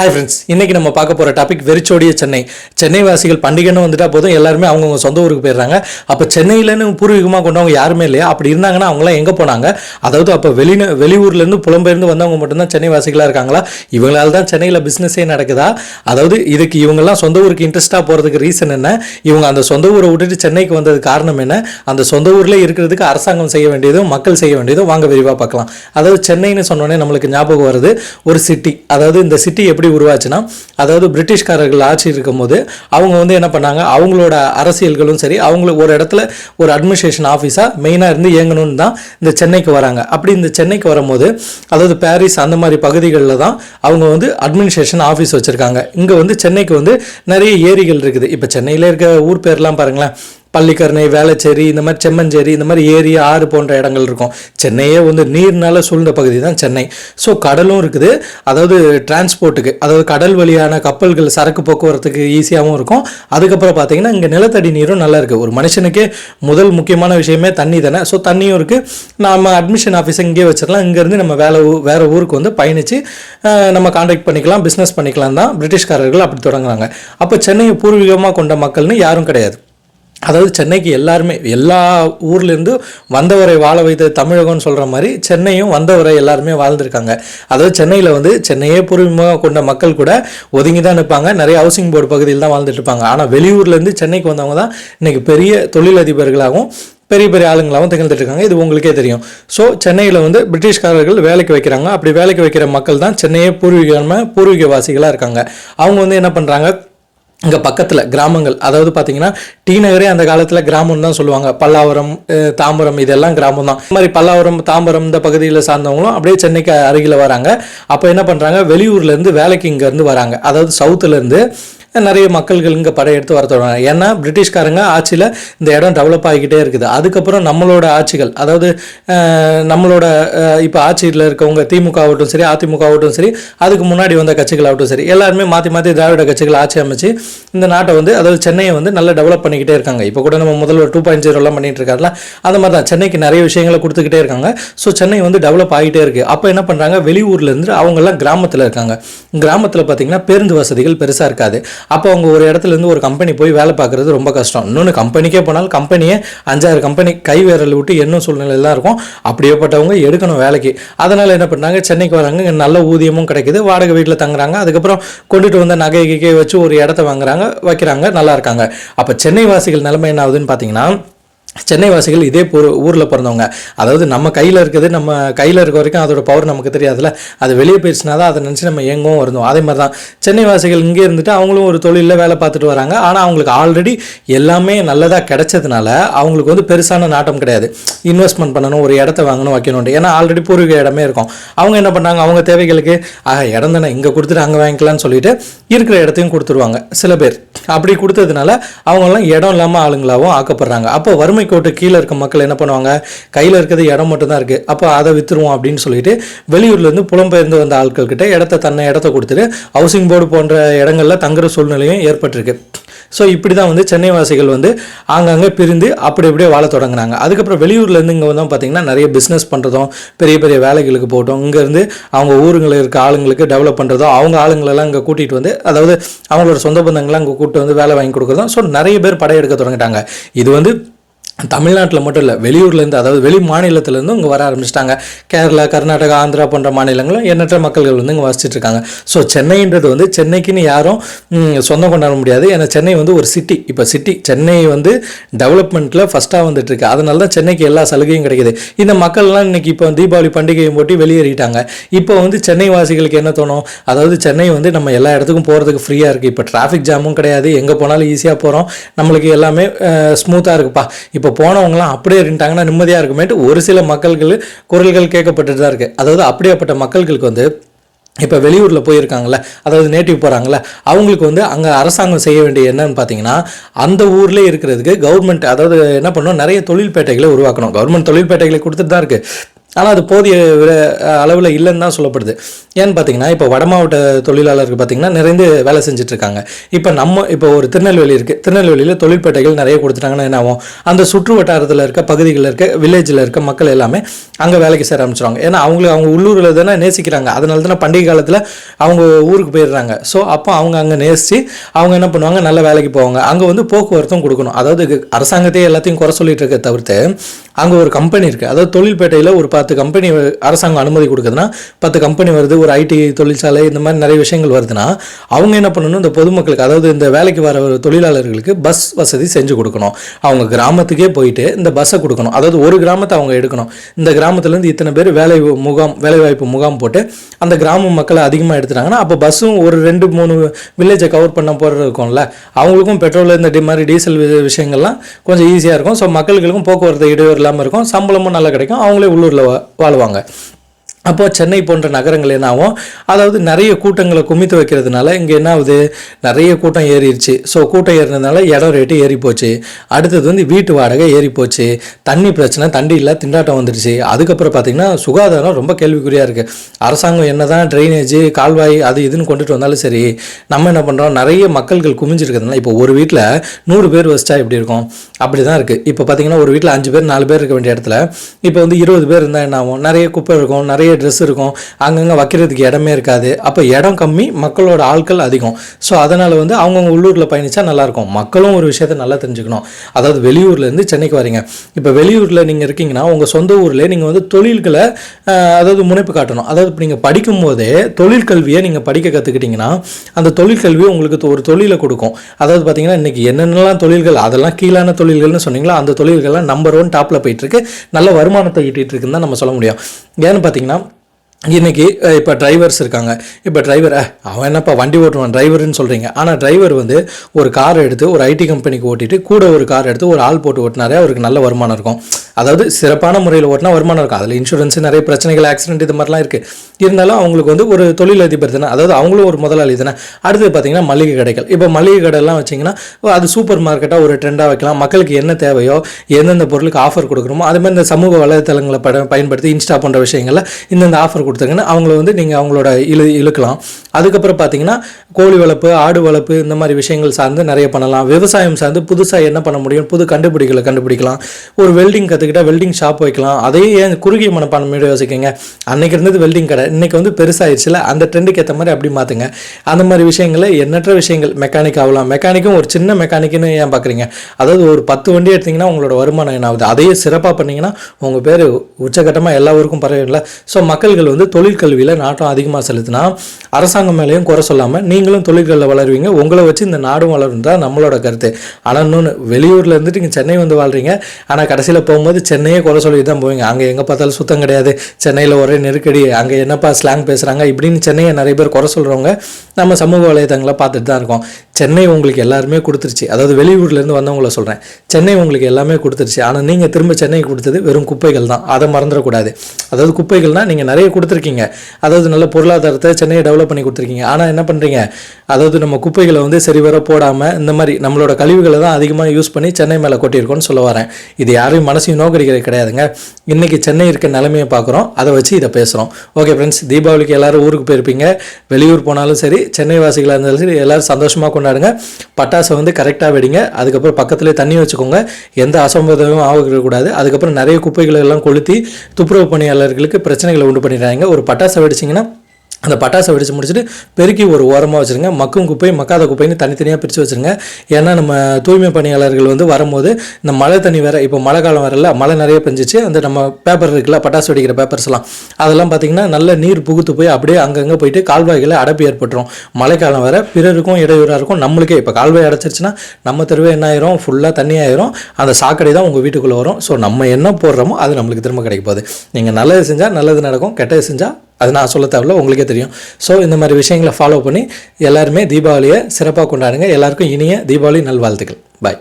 Hi friends இன்னைக்கு நம்ம பார்க்க போகிற டாபிக் வெறிச்சோடிய சென்னை. சென்னை வாசிகள் பண்டிகைன்னு வந்துட்டா போதும் எல்லாருமே அவங்கவுங்க சொந்த ஊருக்கு போயிடுறாங்க. அப்போ சென்னையிலேருந்து பூர்வீகமாக கொண்டவங்க யாருமே இல்லையா? அப்படி இருந்தாங்கன்னா அவங்களாம் எங்கே போனாங்க? அதாவது அப்போ வெளி வெளியூர்லேருந்து புலம்பெயர்ந்து வந்தவங்க மட்டும்தான் சென்னை வாசிகளாக இருக்காங்களா? இவங்களால தான் சென்னையில் பிஸ்னஸே நடக்குதா? அதாவது இதுக்கு இவங்கெல்லாம் சொந்த ஊருக்கு இன்ட்ரெஸ்ட்டாக போகிறதுக்கு ரீசன் என்ன? இவங்க அந்த சொந்த ஊரை விட்டுட்டு சென்னைக்கு வந்தது காரணம் என்ன? அந்த சொந்த ஊரில் இருக்கிறதுக்கு அரசாங்கம் செய்ய வேண்டியதும் மக்கள் செய்ய வேண்டியதும் வாங்க விரிவாக பார்க்கலாம். அதாவது சென்னைன்னு சொன்னோன்னே நம்மளுக்கு ஞாபகம் வருது. ஒரு சிட்டி அதாவது இந்த சிட்டி எப்படி உருவாச்சுன்னா அதாவது பிரிட்டிஷ்காரர்கள் ஆட்சி இருக்கும்போது அவங்க வந்து என்ன பண்ணாங்க? அவங்களோட அரசியல்களும் சரி அவங்கள ஒரு இடத்துல ஒரு அட்மினிஸ்ட்ரேஷன் ஆஃபீஸாக மெயினாக இருந்து இயங்கணும்னு தான் இந்த சென்னைக்கு வராங்க. அப்படி இந்த சென்னைக்கு வரும்போது அதாவது பாரிஸ் அந்த மாதிரி பகுதிகளில் தான் அவங்க வந்து அட்மினிஸ்ட்ரேஷன் ஆஃபீஸ் வச்சுருக்காங்க. இங்கே வந்து சென்னைக்கு வந்து நிறைய ஏரிகள் இருக்குது. இப்போ சென்னையில் இருக்க ஊர் பேர்லாம் பாருங்களேன். பள்ளிக்கரணை வேளச்சேரி இந்த மாதிரி செம்மஞ்சேரி இந்த மாதிரி ஏரி ஆறு போன்ற இடங்கள் இருக்கும். சென்னையே வந்து நீர்னால சூழ்ந்த பகுதி தான் சென்னை. ஸோ கடலும் இருக்குது. அதாவது டிரான்ஸ்போர்ட்டுக்கு அதாவது கடல் வழியான கப்பல்கள் சரக்கு போக்குவரத்துக்கு ஈஸியாகவும் இருக்கும். அதுக்கப்புறம் பார்த்தீங்கன்னா இங்கே நிலத்தடி நீரும் நல்லா இருக்குது ஒரு மனுஷனுக்கே முதல் முக்கியமான விஷயமே தண்ணி தானே. ஸோ தண்ணியும் இருக்குது நம்ம அட்மிஷன் ஆஃபீஸை இங்கே வச்சிடலாம் இங்கேருந்து நம்ம வேலை ஊ வேறு ஊருக்கு வந்து பயணித்து நம்ம கான்டாக்ட் பண்ணிக்கலாம் பிஸ்னஸ் பண்ணிக்கலாம் தான். பிரிட்டிஷ்காரர்கள் அப்படி தொடங்குறாங்க. அப்போ சென்னையை பூர்வீகமாக கொண்ட மக்கள்னு யாரும் கிடையாது. அதாவது சென்னைக்கு எல்லாருமே எல்லா ஊர்லேருந்து வந்தவரை வாழ வைத்த தமிழகம்னு சொல்கிற மாதிரி சென்னையும் வந்தவரை எல்லாருமே வாழ்ந்துருக்காங்க. அதாவது சென்னையில் வந்து சென்னையே பூர்வீகமாக கொண்ட மக்கள் கூட ஒதுங்கி தான் நிற்பாங்க. நிறைய ஹவுசிங் போர்டு பகுதியில் தான் வாழ்ந்துட்டு இருப்பாங்க. ஆனால் வெளியூர்லேருந்து சென்னைக்கு வந்தவங்க தான் இன்னைக்கு பெரிய தொழிலதிபர்களாகவும் பெரிய பெரிய ஆளுங்களாகவும் திகழ்ந்துட்டு இருக்காங்க. இது உங்களுக்கே தெரியும். ஸோ சென்னையில் வந்து பிரிட்டிஷ்காரர்கள் வேலைக்கு வைக்கிறாங்க. அப்படி வேலைக்கு வைக்கிற மக்கள் தான் சென்னையே பூர்வீகமாக பூர்வீகவாசிகளாக இருக்காங்க. அவங்க வந்து என்ன பண்ணுறாங்க இங்கே பக்கத்தில் கிராமங்கள் அதாவது பார்த்தீங்கன்னா டி நகரே அந்த காலத்தில் கிராமம் தான் சொல்லுவாங்க. பல்லாவரம் தாம்பரம் இதெல்லாம் கிராமம் தான் இந்த மாதிரி பல்லாவரம் தாம்பரம் இந்த பகுதியில் சார்ந்தவங்களும் அப்படியே சென்னைக்கு அருகில் வராங்க. அப்போ என்ன பண்ணுறாங்க வெளியூர்லேருந்து வேலைக்கு இங்கேருந்து வராங்க. அதாவது சவுத்துலேருந்து நிறைய மக்கள்கள் இங்கே படையெடுத்து வர தொடங்குறாங்க. ஏன்னா பிரிட்டிஷ்காரங்க ஆட்சியில் இந்த இடம் டெவலப் ஆகிக்கிட்டே இருக்குது. அதுக்கப்புறம் நம்மளோட ஆட்சிகள் அதாவது நம்மளோட இப்போ ஆட்சியில் இருக்கவங்க திமுக ஆகட்டும் சரி அதிமுக ஆகட்டும் சரி அதுக்கு முன்னாடி வந்த கட்சிகள் ஆகட்டும் சரி எல்லாருமே மாற்றி மாற்றி திராவிட கட்சிகள் ஆட்சி அமைச்சு இந்த நாட்டை வந்து அதாவது சென்னையை வந்து நல்லா டெவலப் பண்ணிக்கிட்டே இருக்காங்க. இப்போ கூட நம்ம முதல்வர் டூ பாயிண்ட் ஜீரோலாம் பண்ணிட்டு இருக்காருல அந்த மாதிரி தான் சென்னைக்கு நிறைய விஷயங்களை கொடுத்துக்கிட்டே இருக்காங்க. ஸோ சென்னை வந்து டெவலப் ஆகிட்டே இருக்குது அப்போ என்ன பண்ணுறாங்க வெளியூர்லேருந்து அவங்கெல்லாம் கிராமத்தில் இருக்காங்க. கிராமத்தில் பார்த்தீங்கன்னா பேருந்து வசதிகள் பெருசாக இருக்காது. அப்போ அவங்க ஒரு இடத்துல இருந்து ஒரு கம்பெனி போய் வேலை பார்க்குறது ரொம்ப கஷ்டம். இன்னொன்று கம்பெனிக்கே போனாலும் கம்பெனியே அஞ்சாறு கம்பெனி கை விரல் விட்டு என்ன சூழ்நிலையெல்லாம் இருக்கும். அப்படியேப்பட்டவங்க எடுக்கணும் வேலைக்கு. அதனால் என்ன பண்ணாங்க? சென்னைக்கு வராங்க. நல்ல ஊதியமும் கிடைக்குது. வாடகை வீட்டில் தங்குறாங்க. அதுக்கப்புறம் கொண்டுட்டு வந்த நகை கிகை வச்சு ஒரு இடத்த வாங்குறாங்க வைக்கிறாங்க. நல்லா இருக்காங்க. அப்போ சென்னை வாசிகள் நிலைமை என்ன ஆகுதுன்னு பார்த்தீங்கன்னா சென்னை வாசிகள் இதே ஊர் ஊரில் பிறந்தவங்க. அதாவது நம்ம கையில் இருக்குது நம்ம கையில் இருக்க வரைக்கும் அதோட பவர் நமக்கு தெரியாதுல்ல. அது வெளியே போயிடுச்சுனா தான் அதை நினச்சி நம்ம எங்கவும் இருந்தோம் அதே மாதிரி தான் சென்னை வாசிகள் இங்கே இருந்துட்டு அவங்களும் ஒரு தொழிலில் வேலை பார்த்துட்டு வராங்க. ஆனால் அவங்களுக்கு ஆல்ரெடி எல்லாமே நல்லதாக கிடைச்சதுனால அவங்களுக்கு வந்து பெருசான நாட்டம் கிடையாது. இன்வெஸ்ட்மெண்ட் பண்ணணும் ஒரு இடத்த வாங்கணும் வைக்கணும்னு ஏன்னா ஆல்ரெடி பூர்வீக இடமே இருக்கும். அவங்க என்ன பண்ணாங்க? அவங்க தேவைகளுக்கு ஆக இடம் தானே இங்கே கொடுத்துட்டு அங்கே வாங்கிக்கலாம்னு சொல்லிட்டு இருக்கிற இடத்தையும் கொடுத்துருவாங்க. சில பேர். அப்படி கொடுத்ததுனால அவங்கெல்லாம் இடம் இல்லாமல் ஆளுங்களாகவும் ஆக்கப்படுறாங்க. அப்போ வறுமை கோட்டு கீழே இருக்க மக்கள் என்ன பண்ணுவாங்க? கையில் இருக்கிறது இடம் மட்டும்தான் இருக்குது அப்போ அதை விற்றுருவோம் அப்படின்னு சொல்லிட்டு வெளியூர்லேருந்து புலம்பெயர்ந்து வந்த ஆட்கள் கிட்டே இடத்த தன்னை இடத்த கொடுத்துட்டு ஹவுசிங் போர்டு போன்ற இடங்களில் தங்குற சூழ்நிலையும் ஏற்பட்டிருக்கு. ஸோ இப்படி தான் வந்து சென்னை வாசிகள் வந்து ஆங்காங்கே பிரிந்து அப்படி அப்படியே வாழ தொடங்குனாங்க. அதுக்கப்புறம் வெளியூர்லேருந்து இங்கே வந்து பார்த்தீங்கன்னா நிறைய பிஸ்னஸ் பண்ணுறதும் பெரிய பெரிய வேலைகளுக்கு போகட்டும் இங்கேருந்து அவங்க ஊருங்களில் இருக்க ஆளுங்களுக்கு டெவலப் பண்ணுறதும் அவங்க ஆளுங்களெல்லாம் இங்கே கூட்டிகிட்டு வந்து அதாவது அவங்களோட சொந்த பந்தங்கள்லாம் இங்கே கூப்பிட்டு வந்து வேலை வாங்கி கொடுக்குறதும் ஸோ நிறைய பேர் படையெடுக்க தொடங்கிட்டாங்க. இது வந்து தமிழ்நாட்டில் மட்டும் இல்லை வெளியூர்லேருந்து அதாவது வெளி மாநிலத்திலேருந்து இங்கே வர ஆரம்பிச்சிட்டாங்க. கேரளா கர்நாடகா ஆந்திரா போன்ற மாநிலங்களும் எண்ணற்ற மக்கள்கள் வந்து இங்கே வசிச்சுட்டு இருக்காங்க. ஸோ சென்னைன்றது வந்து சென்னைக்குன்னு யாரும் சொந்தம் கொண்டாட முடியாது. ஏன்னா சென்னை வந்து ஒரு சிட்டி இப்போ சிட்டி சென்னை வந்து டெவலப்மெண்ட்டில் ஃபஸ்ட்டாக வந்துட்டு இருக்கு. அதனால தான் சென்னைக்கு எல்லா சலுகையும் கிடைக்குது. இந்த மக்கள்லாம் இன்னைக்கு இப்போ தீபாவளி பண்டிகையும் போட்டி வெளியேறிட்டாங்க. இப்போ வந்து சென்னை வாசிகளுக்கு என்ன தோணும்? அதாவது சென்னை வந்து நம்ம எல்லா இடத்துக்கும் போகிறதுக்கு ஃப்ரீயாக இருக்குது இப்போ டிராஃபிக் ஜாமும் கிடையாது. எங்கே போனாலும் ஈஸியாக போகிறோம் நம்மளுக்கு எல்லாமே ஸ்மூத்தாக இருக்குப்பா. இப்போ போனவங்களாம் அப்படியே இருந்துட்டாங்கன்னா நிம்மதியாக இருக்குமேட்டு ஒரு சில மக்கள்கள் குரல்கள் கேட்கப்பட்டுட்டு தான் இருக்குது அதாவது அப்படியேப்பட்ட மக்கள்களுக்கு வந்து இப்போ வெளியூரில் போயிருக்காங்களே அதாவது நேட்டிவ் போகிறாங்கள அவங்களுக்கு வந்து அங்கே அரசாங்கம் செய்ய வேண்டிய என்னன்னு பார்த்தீங்கன்னா அந்த ஊர்லேயே இருக்கிறதுக்கு கவர்மெண்ட் அதாவது என்ன பண்ணணும் நிறைய தொழில்பேட்டைகளை உருவாக்கணும். கவர்மெண்ட் தொழில்பேட்டைகளை கொடுத்துட்டு தான் இருக்குது ஆனால் அது போதிய அளவில் இல்லைன்னு தான் சொல்லப்படுது. ஏன்னு பார்த்தீங்கன்னா இப்போ வட மாவட்ட தொழிலாளர்கள் பார்த்தீங்கன்னா நிறைந்து வேலை செஞ்சுட்ருக்காங்க. இப்போ நம்ம இப்போ ஒரு திருநெல்வேலி இருக்குது திருநெல்வேலியில் தொழிற்பேட்டைகள் நிறைய கொடுத்துட்டாங்கன்னா என்ன ஆகும்? அந்த சுற்று வட்டாரத்தில் இருக்க பகுதிகளில் இருக்க வில்லேஜில் இருக்க மக்கள் எல்லாமே அங்கே வேலைக்கு சேர ஆரம்பிச்சிருவாங்க. ஏன்னா அவங்களுக்கு அவங்க உள்ளூரில் தானே நேசிக்கிறாங்க. அதனால தானே பண்டிகை காலத்தில் அவங்க ஊருக்கு போயிடுறாங்க. ஸோ அப்போ அவங்க அங்கே நேசித்து அவங்க என்ன பண்ணுவாங்க? நல்ல வேலைக்கு போவாங்க. அங்கே வந்து போக்குவரத்தும் கொடுக்கணும். அதாவது அரசாங்கத்தையே எல்லாத்தையும் குறை சொல்லிட்டு இருக்க தவிர்த்து அங்கே ஒரு கம்பெனி இருக்குது அதாவது தொழில்பேட்டையில் ஒரு பத்து கம்பெனி அரசாங்கம் அனுமதி கொடுக்குதுன்னா பத்து கம்பெனி வருது ஒரு ஐடி தொழிற்சாலை இந்த மாதிரி நிறைய விஷயங்கள் வருதுன்னா அவங்க என்ன பண்ணணும்? இந்த பொதுமக்களுக்கு அதாவது இந்த வேலைக்கு வர தொழிலாளர்களுக்கு பஸ் வசதி செஞ்சு கொடுக்கணும். அவங்க கிராமத்துக்கே போயிட்டு இந்த பஸ்ஸை கொடுக்கணும். அதாவது ஒரு கிராமத்தை அவங்க எடுக்கணும். இந்த கிராமத்துலேருந்து இத்தனை பேர் வேலை முகாம் வேலைவாய்ப்பு முகாம் போட்டு அந்த கிராம மக்களை அதிகமாக எடுத்துட்டாங்கன்னா அப்போ பஸ்ஸும் ஒரு ரெண்டு மூணு வில்லேஜை கவர் பண்ண போகிறது இருக்கும்ல. அவங்களுக்கும் பெட்ரோல் இந்த மாதிரி டீசல் விஷயங்கள்லாம் கொஞ்சம் ஈஸியாக இருக்கும். ஸோ மக்களுக்கும் போக்குவரத்து இடையூறு இல்லாமல் இருக்கும். சம்பளமும் நல்லா கிடைக்கும். அவங்களே உள்ளூரில் வாழ்வாங்க. அப்போ சென்னை போன்ற நகரங்கள் என்ன ஆகும் அதாவது நிறைய கூட்டங்களை குமித்து வைக்கிறதுனால இங்கே என்ன ஆகுது நிறைய கூட்டம் ஏறிடுச்சு ஸோ கூட்டம் ஏறினதுனால இடம் ரேட்டு ஏறி போச்சு அடுத்தது வந்து வீட்டு வாடகை ஏறி போச்சு தண்ணி பிரச்சனை தண்ணி இல்லை திண்டாட்டம் வந்துடுச்சு. அதுக்கப்புறம் பார்த்திங்கன்னா சுகாதாரம் ரொம்ப கேள்விக்குறியாக இருக்குது அரசாங்கம் என்ன தான் ட்ரைனேஜ் கால்வாய் அது இதுன்னு கொண்டுட்டு வந்தாலும் சரி நம்ம என்ன பண்ணுறோம் நிறைய மக்கள்கள் குமிஞ்சிருக்கிறதுனால இப்போ ஒரு வீட்டில் நூறு பேர் வச்சா எப்படி இருக்கும்? அப்படி தான் இருக்குது இப்போ பார்த்திங்கன்னா ஒரு வீட்டில் அஞ்சு பேர் நாலு பேர் இருக்க வேண்டிய இடத்துல இப்போ வந்து இருபது பேர் இருந்தால் என்ன ஆகும்? நிறைய குப்பை இருக்கும் நிறைய ட்ரெஸ் இருக்கும். அங்கங்கே வைக்கிறதுக்கு இடமே இருக்காது. அப்போ இடம் கம்மி மக்களோட ஆட்கள் அதிகம். ஸோ அதனால் வந்து அவங்கவுங்க உள்ளூரில் பயணிச்சா நல்லாயிருக்கும். மக்களும் ஒரு விஷயத்த நல்லா தெரிஞ்சுக்கணும். அதாவது வெளியூர்லேருந்து சென்னைக்கு வரீங்க. இப்போ வெளியூரில் நீங்கள் இருக்கீங்கன்னா உங்கள் சொந்த ஊரில் நீங்கள் வந்து தொழில்களை அதாவது முனைப்பு காட்டணும். அதாவது இப்போ நீங்கள் படிக்கும் போதே தொழிற்கல்வியை நீங்கள் படிக்க கற்றுக்கிட்டிங்கன்னா அந்த தொழிற்கல்வி உங்களுக்கு ஒரு தொழிலை கொடுக்கும். அதாவது பார்த்தீங்கன்னா இன்றைக்கி என்னென்னலாம் தொழில்கள் அதெல்லாம் கீழான தொழில்கள்னு சொன்னீங்களா அந்த தொழில்கள்லாம் நம்பர் ஒன் டாப்பில் போயிட்டுருக்கு நல்ல வருமானத்தை ஈட்டிகிட்டு இருக்குன்னு தான் நம்ம சொல்ல முடியும். ஏன்னு பார்த்தீங்கன்னா இன்றைக்கி இப்போ டிரைவர்ஸ் இருக்காங்க. இப்போ டிரைவர் அவன் என்னப்பா வண்டி ஓட்டுவான் டிரைவர்னு சொல்கிறீங்க ஆனால் டிரைவர் வந்து ஒரு கார் எடுத்து ஒரு ஐடி கம்பெனிக்கு ஓட்டிட்டு கூட ஒரு கார் எடுத்து ஒரு ஆள் போட்டு ஓட்டினாரே அவருக்கு நல்ல வருமானம் இருக்கும். அதாவது சிறப்பான முறையில் ஓட்டினா வருமானம் இருக்கும். அதில் இன்சூரன்ஸ் நிறைய பிரச்சனைகள் ஆக்சிடென்ட் இது மாதிரிலாம் இருக்குது இருந்தாலும் அவங்களுக்கு வந்து ஒரு தொழிலதிபர் தானே அதாவது அவங்களும் ஒரு முதலாளி தானே. அடுத்து பார்த்தீங்கன்னா மளிகை கடைகள். இப்போ மளிகை கடைலாம் வச்சிங்கன்னா அது சூப்பர் மார்க்கெட்டாக ஒரு ட்ரெண்டாக வைக்கலாம். மக்களுக்கு என்ன தேவையோ எந்தெந்த பொருளுக்கு ஆஃபர் கொடுக்குறோமோ அது மாதிரி இந்த சமூக வலைதளங்களை பட பயன்படுத்தி இன்ஸ்டா போன்ற விஷயங்களில் இந்தந்த ஆஃபர் கொடுத்தாங்கன்னா அவங்கள வந்து நீங்கள் அவங்களோட இழு இழுக்கலாம். அதுக்கப்புறம் பார்த்தீங்கன்னா கோழி வளர்ப்பு ஆடு வளர்ப்பு இந்த மாதிரி விஷயங்கள் சார்ந்து நிறைய பண்ணலாம். விவசாயம் சார்ந்து புதுசாக என்ன பண்ண முடியும்? புது கண்டுபிடிகளை கண்டுபிடிக்கலாம். ஒரு வெல்டிங் எடுத்துக்கிட்டால் வெல்டிங் ஷாப் வைக்கலாம். அதையே ஏன் குறுகிய மனப்பான்மையோட யோசிக்கங்க அன்னைக்கு இருந்தது வெல்டிங் கடை. இன்றைக்கி வந்து பெருசாகிடுச்சுல அந்த ட்ரெண்டுக்கு ஏற்ற மாதிரி அப்படி மாற்றுங்க அந்த மாதிரி விஷயங்களை எண்ணற்ற விஷயங்கள். மெக்கானிக் ஆகலாம். மெக்கானிக்கும் ஒரு சின்ன மெக்கானிக்குன்னு ஏன் பார்க்குறீங்க அதாவது ஒரு பத்து வண்டி எடுத்திங்கன்னா உங்களோட வருமானம் என்ன ஆகுது? அதையே சிறப்பாக பண்ணிங்கன்னா உங்கள் பேர் உச்சகட்டமாக எல்லா ஊருக்கும் பரவாயில்ல ஸோ மக்கள்கள் வந்து தொழிற்கல்வியில் நாட்டம் அதிகமாக செலுத்தினா அரசாங்கம் மேலேயும் குறை சொல்லாமல் நீங்களும் தொழில்களில் வளருவீங்க. உங்களை வச்சு இந்த நாடும் வளரும் தான் நம்மளோட கருத்து. ஆனால் இன்னொன்று வெளியூரில் இருந்துட்டு இங்கே சென்னை வந்து வாழ்றீங்க. ஆனால் கடைசியில் போகும்போது சென்னையே குறை சொல்லி தான் போவீங்க. அங்கே எங்கே பார்த்தாலும் சுத்தம் கிடையாது. சென்னையில் ஒரே நெருக்கடி. அங்கே என்னப்பா ஸ்லாங் பேசுகிறாங்க இப்படின்னு சென்னையை நிறைய பேர் குறை சொல்கிறவங்க நம்ம சமூக வலைதளங்களை பார்த்துட்டு தான் இருக்கோம். சென்னை உங்களுக்கு எல்லாருமே கொடுத்துருச்சு. அதாவது வெளியூர்லேருந்து வந்தவங்கள சொல்கிறேன் சென்னை உங்களுக்கு எல்லாமே கொடுத்துருச்சு. ஆனால் நீங்கள் திரும்ப சென்னை கொடுத்தது வெறும் குப்பைகள் தான். அதை மறந்துடக்கூடாது. அதாவது குப்பைகள்னால் நீங்கள் நிறைய கொடுத்துருக்கீங்க. அதாவது நல்ல பொருளாதாரத்தை சென்னையை டெவலப் பண்ணி கொடுத்துருக்கீங்க. ஆனால் என்ன பண்ணுறீங்க அதாவது நம்ம குப்பைகளை வந்து சரிவர போடாமல் இந்த மாதிரி நம்மளோட கழிவுகளை தான் அதிகமாக யூஸ் பண்ணி சென்னை மேலே கொட்டியிருக்கோம்னு சொல்ல வரேன். இது யாரையும் மனசையும் நோக்கடிக்கிறது கிடையாதுங்க. இன்றைக்கி சென்னை இருக்க நிலைமையை பார்க்குறோம். அதை வச்சு இதை பேசுகிறோம் ஓகே ஃப்ரெண்ட்ஸ் தீபாவளிக்கு எல்லோரும் ஊருக்கு போயிருப்பீங்க. வெளியூர் போனாலும் சரி சென்னை வாசிகளாக இருந்தாலும் சரி எல்லோரும் சந்தோஷமாக கொண்டாடுங்க பட்டாசை வந்து கரெக்டாக வெடிங்க. அதுக்கப்புறம் பக்கத்துலேயே தண்ணி வச்சுக்கோங்க. எந்த அசம்பதமும் ஆகக்கூடாது. அதுக்கப்புறம் நிறைய குப்பைகளை எல்லாம் கொளுத்தி துப்புரவு பணியாளர்களுக்கு பிரச்சனைகளை உண்டு பண்ணிடுறாங்க. ஒரு பட்டாசை வெடிச்சிங்கன்னா அந்த பட்டாசை வெடித்து முடிச்சுட்டு பெருக்கி ஒரு ஓரமாக வச்சுருங்க. மக்கும் குப்பை மக்காத குப்பைன்னு தனித்தனியாக பிரித்து வச்சுருங்க. ஏன்னா நம்ம தூய்மை பணியாளர்கள் வந்து வரும்போது இந்த மழை தண்ணி வேறு இப்போ மழை காலம் வரல மழை நிறைய பெஞ்சிச்சு. அந்த நம்ம பேப்பர் இருக்குல்ல பட்டாசு வெடிக்கிற பேப்பர்ஸ்லாம் அதெல்லாம் பார்த்திங்கன்னா நல்ல நீர் புகுத்து போய் அப்படியே அங்கங்கே போயிட்டு கால்வாய்களை அடைப்பு ஏற்பட்டுரும். மழைக்காலம் வேறு பிறருக்கும் இடையூறாக இருக்கும். நம்மளுக்கே இப்போ கால்வாய் அடைச்சிருச்சுன்னா நம்ம தெருவே என்ன ஆயிரும்? ஃபுல்லாக தண்ணி ஆயிரும். அந்த சாக்கடை தான் உங்கள் வீட்டுக்குள்ளே வரும். ஸோ நம்ம என்ன போடுறோமோ அது நம்மளுக்கு திரும்ப கிடைக்க போகுது. நீங்கள் நல்லது செஞ்சால் நல்லது நடக்கும் கெட்டது செஞ்சால் அது நான் சொல்ல தேவையில்ல உங்களுக்கே தெரியும். ஸோ இந்த மாதிரி விஷயங்களை ஃபாலோ பண்ணி எல்லாருமே தீபாவளியை சிறப்பாக கொண்டாடுங்க. எல்லாருக்கும் இனிய தீபாவளி நல்வாழ்த்துக்கள். பாய்